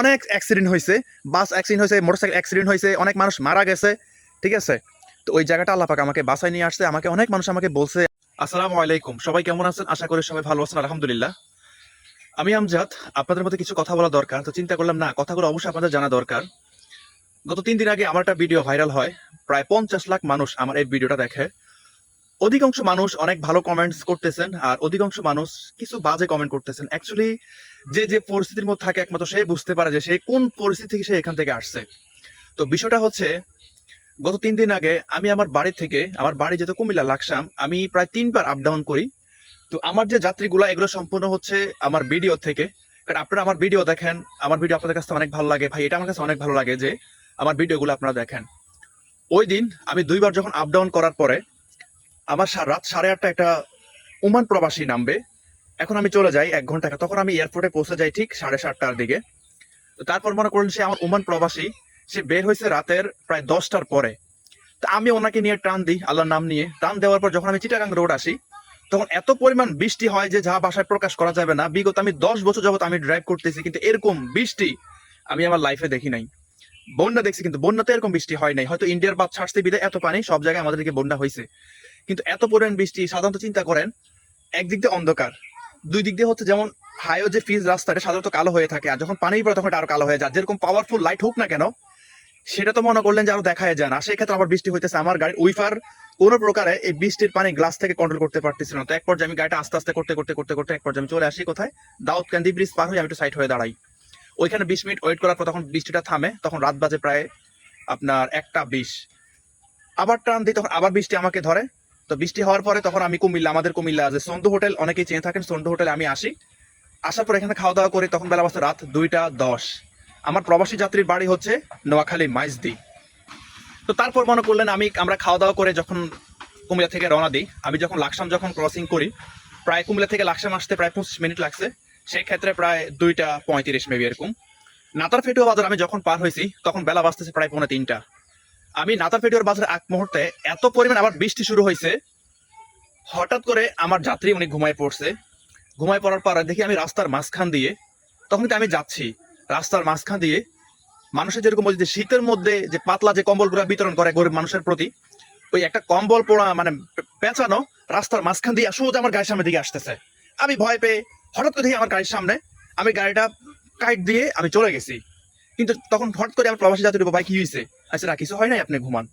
অনেক অ্যাক্সিডেন্ট হয়েছে bus accident হয়েছে মোটরসাইকেল অ্যাক্সিডেন্ট হয়েছে অনেক মানুষ মারা গেছে, ঠিক আছে? তো ওই জায়গাটা আল্লাহ পাক আমাকে বাসায় নিয়ে আসছে, আমাকে অনেক মানুষ আমাকে বলছে, আসসালামু আলাইকুম, সবাই কেমন আছেন? আশা করি সবাই ভালো আছেন, আলহামদুলিল্লাহ। আমি আমজাদ, আপনাদের মধ্যে কিছু কথা বলা দরকার, তো চিন্তা করলাম, না, কথাগুলো অবশ্যই আপনাদের জানা দরকার। গত তিন দিন আগে আমার একটা ভিডিও ভাইরাল হয়, প্রায় পঞ্চাশ লাখ মানুষ আমার এই ভিডিওটা দেখে। অধিকাংশ মানুষ অনেক ভালো কমেন্টস করতেছেন আর অধিকাংশ মানুষ কিছু বাজে কমেন্ট করতেছেন। অ্যাকচুয়ালি যে যে পরিস্থিতির মধ্যে থাকে একমাত্র সে বুঝতে পারে যে সে কোন পরিস্থিতি থেকে সে এখান থেকে আসছে। তো বিষয়টা হচ্ছে, গত তিন দিন আগে আমি আমার বাড়ি থেকে, আমার বাড়ি যেহেতু কুমিল্লা, লাকসাম, আমি প্রায় তিনবার আপ ডাউন করি। তো আমার যে যাত্রীগুলো, এগুলো সম্পূর্ণ হচ্ছে আমার ভিডিও থেকে। কারণ আপনারা আমার ভিডিও দেখেন, আমার ভিডিও আপনাদের কাছে অনেক ভালো লাগে। ভাই, এটা আমার কাছে অনেক ভালো লাগে যে আমার ভিডিওগুলো আপনারা দেখেন। ওই দিন আমি দুইবার যখন আপ ডাউন করার পরে আমার রাত সাড়ে আটটা একটা ওমান প্রবাসী নামবে। এখন আমি চলে যাই এক ঘণ্টা তখন আমি এয়ারপোর্টে পৌঁছে যাই ঠিক সাড়ে সাতটার দিকে। তারপর মনে করলেন সে আমার ওমান প্রবাসী। সে বের হয়েছে রাতের প্রায় দশটার পরে। তা আমি ওনাকে নিয়ে টান দিই, আল্লাহর নাম নিয়ে। টান দেওয়ার পর যখন আমি চিটাগাং রোড আসি, তখন এত পরিমাণ বৃষ্টি হয় যে যা বাসায় প্রকাশ করা যাবে না। বিগত আমি দশ বছর যাবত আমি ড্রাইভ করতেছি, কিন্তু এরকম বৃষ্টি আমি আমার লাইফে দেখি নাই। বন্যা দেখছি, কিন্তু বন্যাতে এরকম বৃষ্টি হয় নাই। হয়তো ইন্ডিয়ার বাদ ছাড়তে বিদে এত পানি, সব জায়গায় আমাদেরকে বন্যা হয়েছে। কিন্তু এত পরিমাণ বৃষ্টি, সাধারণত চিন্তা করেন, একদিক দিয়ে অন্ধকার, দুই দিক দিয়ে হচ্ছে যেমন হাইও যে ফিজ রাস্তাটা সাধারণত কালো হয়ে থাকে, আর যখন পানি পড়ে তখন আরও কালো হয়ে যায়। যেরকম পাওয়ারফুল লাইট হোক না কেন, সেটা তো মনে করলেন যে আরও দেখা যায় না। সেই ক্ষেত্রে আবার বৃষ্টি হইতেছে। আমার গাড়ির উইফার কোন প্রকারে এই বৃষ্টির পানি গ্লাস থেকে কন্ট্রোল করতে পারতেছিল না। তো এক পর্যায়ে আমি গাড়িটা আস্তে আস্তে করতে করতে করতে করতে এক পর্যায়ে আমি চলে আসি কোথায়? দাউদ ক্যান্দি ব্রিজ পার হয়ে আমি একটু সাইড হয়ে দাঁড়াই। ওইখানে বিশ মিনিট ওয়েট করার পর তখন বৃষ্টিটা থামে। তখন রাত বাজে প্রায় আপনার একটা বিশ। আবার টান দিই তখন আবার বৃষ্টি আমাকে ধরে। তো বৃষ্টি হওয়ার পরে তখন আমি কুমিল্লা, আমাদের কুমিল্লা যে সন্ধ্যু হোটেল, অনেকেই চেয়ে থাকেন সন্ধ্যু হোটেলে আমি আসি। আসার পর এখানে খাওয়া দাওয়া করি তখন বেলা বাজছে রাত দুইটা দশ। আমার প্রবাসী যাত্রীর বাড়ি হচ্ছে নোয়াখালী মাইজদি। তো তারপর মনে করলেন আমি, আমরা খাওয়া দাওয়া করে যখন কুমিল্লা থেকে রওনা দিই, আমি যখন লাকসাম যখন ক্রসিং করি, প্রায় কুমিল্লা থেকে লাকসাম আসতে প্রায় পঁচিশ মিনিট লাগছে। সেই ক্ষেত্রে প্রায় দুইটা পঁয়ত্রিশ মেবি এরকম। নাতার ফেটুয়া বাজার আমি যখন পার হয়েছি, তখন বেলা বাজতেছে প্রায় পৌনে তিনটা। আমি নাতার ফেটুয়ার বাজারে এক মুহূর্তে এত পরিমাণ আবার বৃষ্টি শুরু হয়েছে, হঠাৎ করে আমার যাত্রী উনি ঘুমায় পড়ছে। ঘুমায় পড়ার পর দেখি আমি রাস্তার মাঝখান দিয়ে তখন আমি যাচ্ছি রাস্তার মাঝখান দিয়ে। মানুষের যেরকম বলছে যে শীতের মধ্যে যে পাতলা যে কম্বলগুলো বিতরণ করে গরিব মানুষের প্রতি, ওই একটা কম্বল পোড়া মানে পেঁচানো রাস্তার মাঝখান দিয়ে সোজা আমার গাড়ির সামনে দিকে আসতেছে। আমি ভয় পেয়ে হঠাৎ করে দেখি আমার গাড়ির সামনে আমি গাড়িটা কাইট দিয়ে আমি চলে গেছি। কিন্তু তখন হঠাৎ করে আমার প্রবাসী যাত্রী ভাই, কি হয়েছে? আচ্ছা না, কিছু হয় নাই আপনি ঘুমান।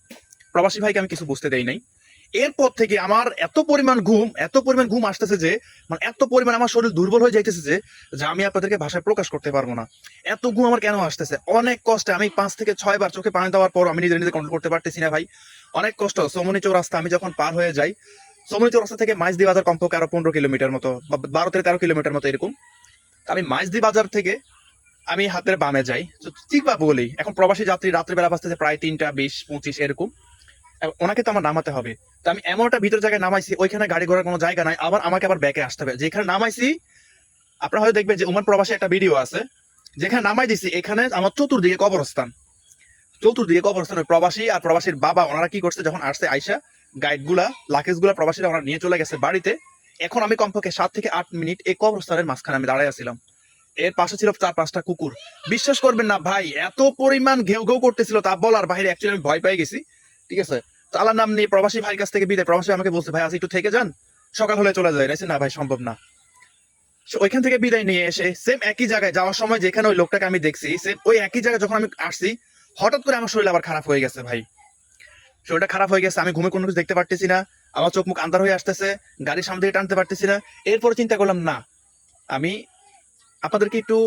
প্রবাসী ভাইকে আমি কিছু বুঝতে দেই নাই। এরপর থেকে আমার এত পরিমাণ ঘুম, এত পরিমাণ ঘুম আসতেছে যে মানে এত পরিমাণ আমার শরীর দুর্বল হয়ে যাইতেছে যে যে আমি আপনাদেরকে ভাষায় প্রকাশ করতে পারব না। এত ঘুম আমার কেন আসতেছে? অনেক কষ্টে আমি পাঁচ থেকে ছয় বার চোখে পানি দেওয়ার পর আমি নিজে নিজে কন্ট্রোল করতে পারতেছি না ভাই। অনেক কষ্ট। সোমনি চৌরাস্তা, আমি যখন পার হয়ে যাই, সোমনি চৌরাস্তা থেকে মাইজদি বাজার কমপক্ষে আরও পনেরো কিলোমিটার মতো বা বারো থেকে তেরো কিলোমিটার মতো এরকম। আমি মাইজদি বাজার থেকে আমি হাতের বামে যাই। ঠিক বা বলি, এখন প্রবাসী যাত্রী রাত্রিবেলা বাজতেছে প্রায় তিনটা, বিশ, পঁচিশ, এরকম। ওনাকে তো আমার নামাতে হবে। তো আমি এমন একটা ভিতর জায়গায় নামাইছি, ওইখানে গাড়ি ঘোড়ার কোনো জায়গা নাই, আবার আমাকে আবার ব্যাকে আসতে হবে। যেখানে নামাইছি, আপনারা হয়তো দেখবেন যে উমান প্রবাসী একটা ভিডিও আছে। যেখানে নামাই দিছি, এখানে আমার চতুর্দিকে কবরস্থান। চতুর্দিকে কবরস্থান প্রবাসী আর প্রবাসীর বাবা, ওনারা কি করছে, যখন আসছে আইসা গাইডগুলা লাকেজগুলা প্রবাসীরা ওনারা নিয়ে চলে গেছে বাড়িতে। এখন আমি কমপক্ষে সাত থেকে আট মিনিট এই কবরস্থানের মাঝখানে আমি দাঁড়াই আছিলাম এর পাশে ছিল চার পাঁচটা কুকুর। বিশ্বাস করবেন না ভাই, এত পরিমাণ ঘেউ ঘেউ করতেছিল, তা বলার বাইরে অ্যাকচুয়ালি আমি ভয় পেয়ে গেছি। ঠিক আছে? তো আল্লাহর নাম নিয়ে প্রবাসী ভাইয়ের কাছ থেকে বিদায়। প্রবাসী আমাকে বলছে, ভাই, আজ একটু থেকে যান, সকাল হলে চলে যায় না ভাই, সম্ভব না। ওইখান থেকে বিদায় নিয়ে এসে সেম একই জায়গায় যাওয়ার সময় যেখানে ওই লোকটাকে আমি দেখছি সেম ওই একই জায়গায় যখন আমি আসছি, হঠাৎ করে আমার শরীর আবার খারাপ হয়ে গেছে ভাই। শরীরটা খারাপ হয়ে গেছে, আমি ঘুমে কোনো কিছু দেখতে পারতেছি না, আমার চোখ মুখ আন্ধার হয়ে আসতেছে, গাড়ির সামনে থেকে টানতে পারতেছি না। এরপরে চিন্তা করলাম, না, আমি আপনাদেরকে একটু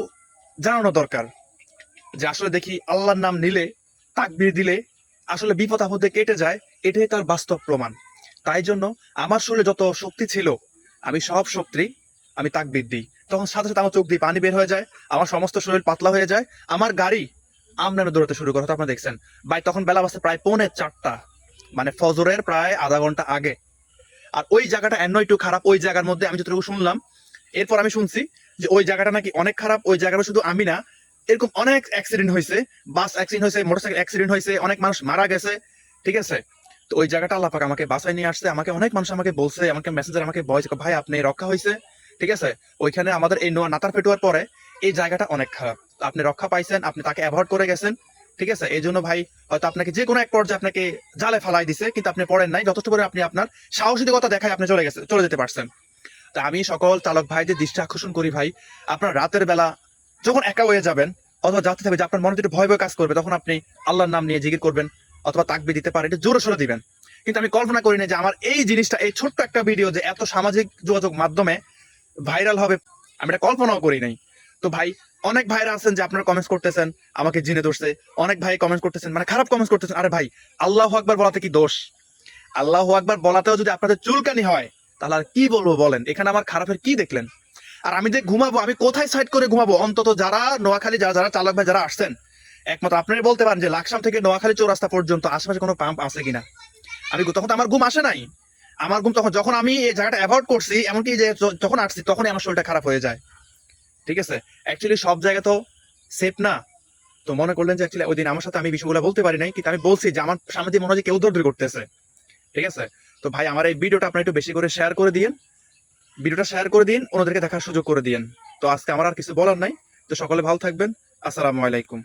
জানানো দরকার যে আসলে দেখি আল্লাহর নাম নিলে, তাকবির দিলে আসলে বিপদ আপদে কেটে যায়, এটাই তার বাস্তব প্রমাণ। তাই জন্য আমার শরীরে যত শক্তি ছিল, আমি সব শক্তি আমি তাকবির দিই। তখন সাথে সাথে আমার চোখ দিয়ে পানি বের হয়ে যায়, আমার সমস্ত শরীর পাতলা হয়ে যায়, আমার গাড়ি আমরানো দৌড়াতে শুরু করে। আপনারা দেখছেন, ভাই, তখন বেলা বাজছে প্রায় পৌনে চারটা মানে ফজরের প্রায় আধা ঘণ্টা আগে। আর ওই জায়গাটা এন্ন একটু খারাপ, ওই জায়গার মধ্যে আমি যতটুকু শুনলাম, এরপর আমি শুনছি যে ওই জায়গাটা নাকি অনেক খারাপ, ওই জায়গাটা শুধু আমি না। এরকম অনেক অ্যাক্সিডেন্ট হয়েছে বাস অ্যাক্সিডেন্ট হয়েছে মোটরসাইকেল অ্যাক্সিডেন্ট হয়েছে, অনেক মানুষ মারা গেছে, ঠিক আছে? তো ওই জায়গাটা আল্লাহ পাক আমাকে বাসায় নিয়ে আসছে, আমাকে অনেক মানুষ আমাকে বলছে, আমাকে মেসেঞ্জার আমাকে ভয়েস ভাই আপনি রক্ষা হয়েছে, ঠিক আছে? ওইখানে আমাদের এই নোয়া নাতার ফেটুয়ার পরে এই জায়গাটা অনেক খারাপ। আপনি রক্ষা পাইছেন, আপনি তাকে অ্যাভয়েড করে গেছেন, ঠিক আছে? এই জন্য ভাই, হয়তো আপনাকে যে কোনো এক পর্যায়ে আপনাকে জালে ফালাই দিছে, কিন্তু আপনি পড়েন নাই, যথেষ্ট করে আপনি আপনার সাহসিকতা দেখায় আপনি চলে গেছে, চলে যেতে পারছেন। তা আমি সকল চালক ভাইদের দৃষ্টি আকর্ষণ করি ভাই। আপনার রাতের বেলা যখন একা হয়ে যাবেন, অথবা যাতে থাকবে যে আপনার মনে যদি ভয় ভয় কাজ করবে, তখন আপনি আল্লাহর নাম নিয়ে জিকির করবেন, অথবা তাকবি দিতে পারেন, এটা জোরে সোরে দিবেন। কিন্তু আমি কল্পনা করি না যে আমার এই জিনিসটা, এই ছোট্ট একটা ভিডিও যে এত সামাজিক যোগাযোগ মাধ্যমে ভাইরাল হবে, আমি এটা কল্পনাও করি নাই। তো ভাই, অনেক ভাইরা আছেন যে আপনারা কমেন্টস করতেছেন, আমাকে জিনে ধরছে। অনেক ভাই কমেন্ট করতেছেন মানে খারাপ কমেন্টস করতেছেন। আরে ভাই, আল্লাহ আকবার বলাতে কি দোষ? আল্লাহ আকবার বলাতেও যদি আপনাদের চুলকানি হয় তাহলে আর কি বলব বলেন? এখানে আমার খারাপের কি দেখলেন? আর আমি যে ঘুমাবো, আমি কোথায় সাইড করে ঘুমাবো? অন্তত যারা নোয়াখালী, যারা যারা চালক ভাই, যারা আসছেন, একমাত্র আপনারাই বলতে পারেন যে লাকসাম থেকে নোয়াখালী চৌরাস্তা পর্যন্ত আশেপাশে কোনো পাম্প আছে কিনা? আমি তখন তো আমার ঘুম আসে নাই। আমার ঘুম তখন যখন আমি এই জায়গাটা অ্যাভয়েড করছি, এমনকি যে যখন আসছি, তখনই আমার শরীরটা খারাপ হয়ে যায়। ঠিক আছে? অ্যাকচুয়ালি সব জায়গা তো সেফ না। তো মনে করলেন যে অ্যাকচুয়ালি ওই দিন আমার সাথে আমি বিষয়গুলো বলতে পারি নাই, কিন্তু আমি বলছি যে আমার সামনে দিয়ে মনে হয় যে কেউ দৌড় করতেছে। ঠিক আছে? তো ভাই, আমার এই ভিডিওটা আপনারা একটু বেশি করে শেয়ার করে দিন ভিডিওটা শেয়ার করে দিন ওনাদেরকে দেখার সুযোগ করে দিন তো আজকে আমার আর কিছু বলার নাই। তো সকলে ভালো থাকবেন। আসসালামু আলাইকুম।